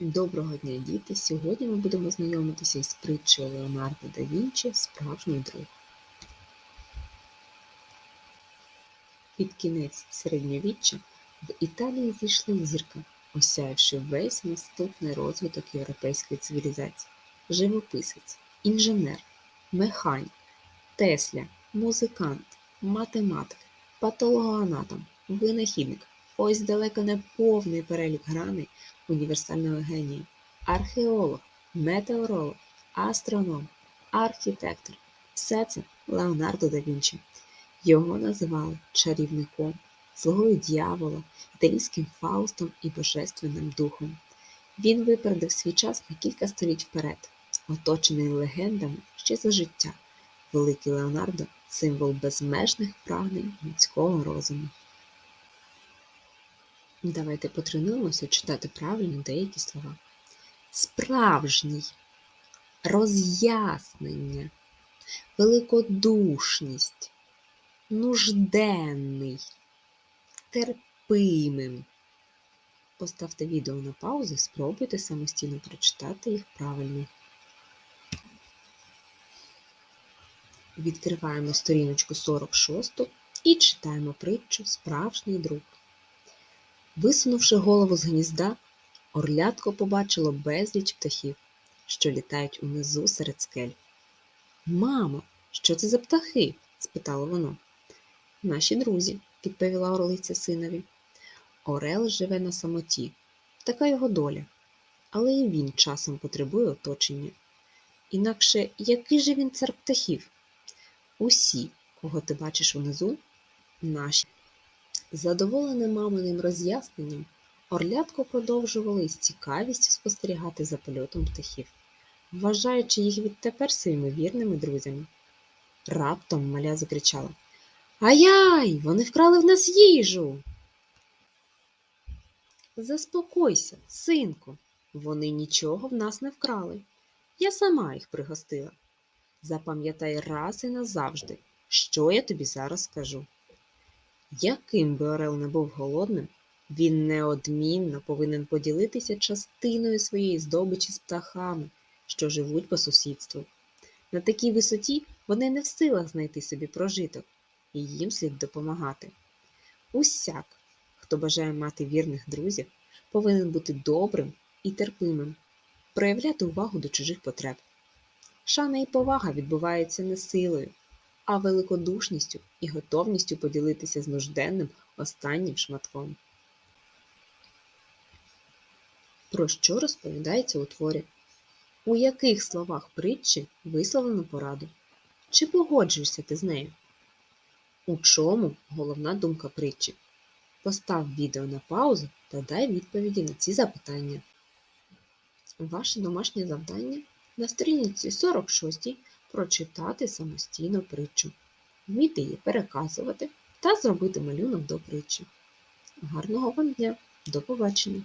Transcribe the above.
Доброго дня, діти! Сьогодні ми будемо знайомитися із притчею Леонардо да Вінчі Справжній друг. Під кінець середньовіччя в Італії зійшли зірка, осяявши весь наступний розвиток європейської цивілізації. Живописець, інженер, механік, тесля, музикант, математик, патологоанатом, винахідник. Ось далеко не повний перелік граней універсального генію. Археолог, метеоролог, астроном, архітектор все це Леонардо да Вінчі. Його називали чарівником, слугою дьявола, італійським фаустом і божественним духом. Він випередив свій час на кілька століть вперед, оточений легендами ще за життя. Великий Леонардо символ безмежних прагнень людського розуму. Давайте потренуємося читати правильно деякі слова. Справжній, роз'яснення, великодушність, нужденний, терпимим. Поставте відео на паузу спробуйте самостійно прочитати їх правильно. Відкриваємо сторіночку 46 і читаємо притчу Справжній друг. Висунувши голову з гнізда, орлятко побачило безліч птахів, що літають унизу серед скель. Мамо, що це за птахи? спитало воно. Наші друзі, відповіла орлиця синові. Орел живе на самоті, така його доля, але і він часом потребує оточення. Інакше який же він цар птахів? Усі, кого ти бачиш унизу, наші. Задоволене маминим роз'ясненням, орлятко продовжувало із цікавістю спостерігати за польотом птахів, вважаючи їх відтепер своїми вірними друзями. Раптом маля закричала Ай-яй, вони вкрали в нас їжу. Заспокойся, синку, вони нічого в нас не вкрали. Я сама їх пригостила. Запам'ятай раз і назавжди, що я тобі зараз скажу. Яким би Орел не був голодним, він неодмінно повинен поділитися частиною своєї здобичі з птахами, що живуть по сусідству. На такій висоті вони не в силах знайти собі прожиток, і їм слід допомагати. Усяк, хто бажає мати вірних друзів, повинен бути добрим і терпимим, проявляти увагу до чужих потреб. Шана і повага відбуваються не силою, а великодушністю і готовністю поділитися з нужденним останнім шматком. Про що розповідається у творі? У яких словах притчі висловлено пораду? Чи погоджуєшся ти з нею? У чому головна думка притчі? Постав відео на паузу та дай відповіді на ці запитання. Ваше домашнє завдання на сторінці 46 прочитати самостійно притчу, вміти її переказувати та зробити малюнок до притчі. Гарного вам дня! До побачення!